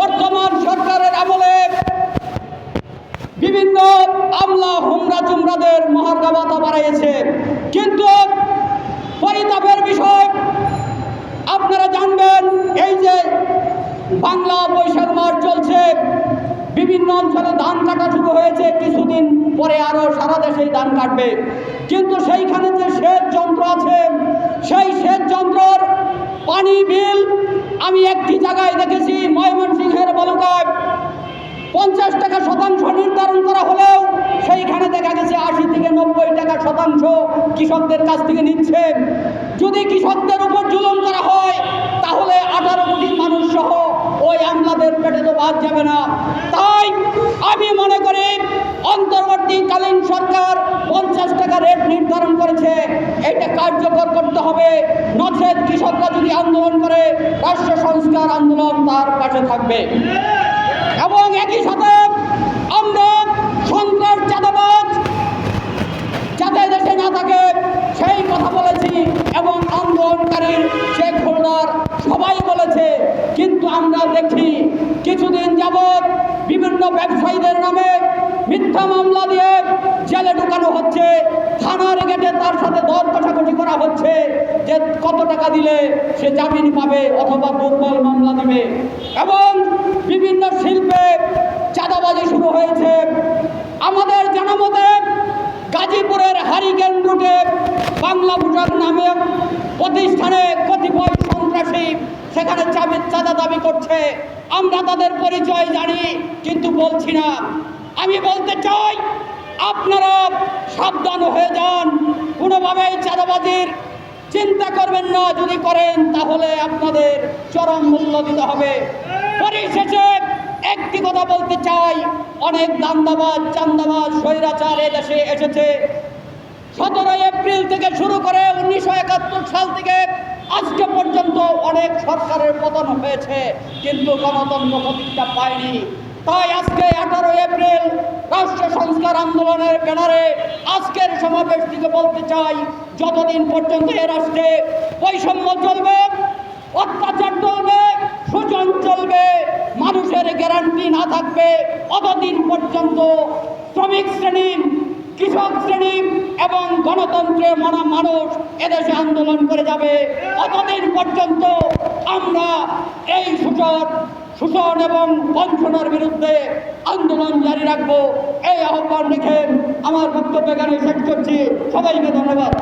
বর্তমান সরকারের আমলে বিভিন্ন আমলা, হুমরা চুমরাদের মহার্গা বাড়িয়েছে কিন্তু পরিতাপের বিষয়, আপনারা জানবেন, এই যে বাংলা বৈশাখ মাস চলছে, বিভিন্ন অঞ্চলে ধান কাটা শুরু হয়েছে, কিছুদিন পরে আরও সারা দেশেই ধান কাটবে। কিন্তু সেইখানে যে সেচ যন্ত্র আছে, সেই সেচ যন্ত্রর পানি বিল আমি একটি জায়গায় দেখেছি শতাংশ নির্ধারণ করা হলেও সেইখানে দেখা গেছে আশি থেকে নব্বই টাকা শতাংশ কৃষকদের কাছ থেকে নিচ্ছে যদি কৃষকদের উপর জুলুম করা হয়, তাহলে আঠারো কোটি মানুষ সহ ওই আমলাদের পেটে তো বাদ যাবে না। তাই আমি মনে করি অন্তর্বর্তীকালীন সরকার পঞ্চাশ টাকা রেট নির্ধারণ করেছে। এটা কার্যকর করতে হবে। নচেত কৃষকরা যদি আন্দোলন করে, রাষ্ট্র সংস্কার আন্দোলন তার পাশে থাকবে। এবং একই সাথে আমরা সন্ত্রাস চাঁদাবাজ যাতে দেশে না থাকে সেই কথা বলেছি এবং আন্দোলনকারীর শেখ হোল্ডার সবাই বলেছে কিন্তু আমরা দেখি কিছুদিন যাবৎ বিভিন্ন ব্যবসায়ীদের নামে মিথ্যা মামলা দিয়ে জেলে ঢুকানো হচ্ছে। থানার গেটে তার সাথে দর কষাকষি করা হচ্ছে যে কত টাকা দিলে সে জামিন পাবে অথবা দুর্বল মামলা দিবে। এবং বিভিন্ন শিল্পে চাঁদাবাজি শুরু হয়েছে। আমাদের জানা মতে গাজীপুরের হারিকেন রুটে বাংলা ভুটান নামে প্রতিষ্ঠানে কতিপয় দাবি করছে। আমরা তাদের পরিচয় জানি, কিন্তু বলছি না। আমি বলতে চাই, আপনারা সাবধান হয়ে যান। কোনোভাবেই চাঁদাবাজির চিন্তা করবেন না। যদি করেন, তাহলে আপনাদের চরম মূল্য দিতে হবে। পরিশেষে একটি কথা বলতে চাই। অনেক দান্দাবাজ, চান্দাবাজ, স্বৈরাচার এ দেশে এসেছে। সতেরোই এপ্রিল থেকে শুরু করে উনিশশো একাত্তর সাল থেকে অনেক সরকারের পতন হয়েছে, কিন্তু গণতন্ত্র প্রতিষ্ঠা পায়নি। তাই আজকে আঠারোই এপ্রিল রাষ্ট্র সংস্কার আন্দোলনের ব্যানারে আজকের সমাবেশ থেকে বলতে চাই। যতদিন পর্যন্ত এ রাষ্ট্রে বৈষম্য চলবে, অত্যাচার চলবে শোষণ চলবে, মানুষের গ্যারান্টি না থাকবে অতদিন পর্যন্ত শ্রমিক শ্রেণি কৃষক শ্রেণি এবং গণতন্ত্রের মানা মানুষ এদেশে আন্দোলন করে যাবে। অতদিন পর্যন্ত আমরা এই সুচর শোষণ এবং বঞ্চনার বিরুদ্ধে আন্দোলন জারি রাখব। এই আহ্বান রেখে আমার বক্তব্য এখানে শেষ করছি। সবাইকে ধন্যবাদ।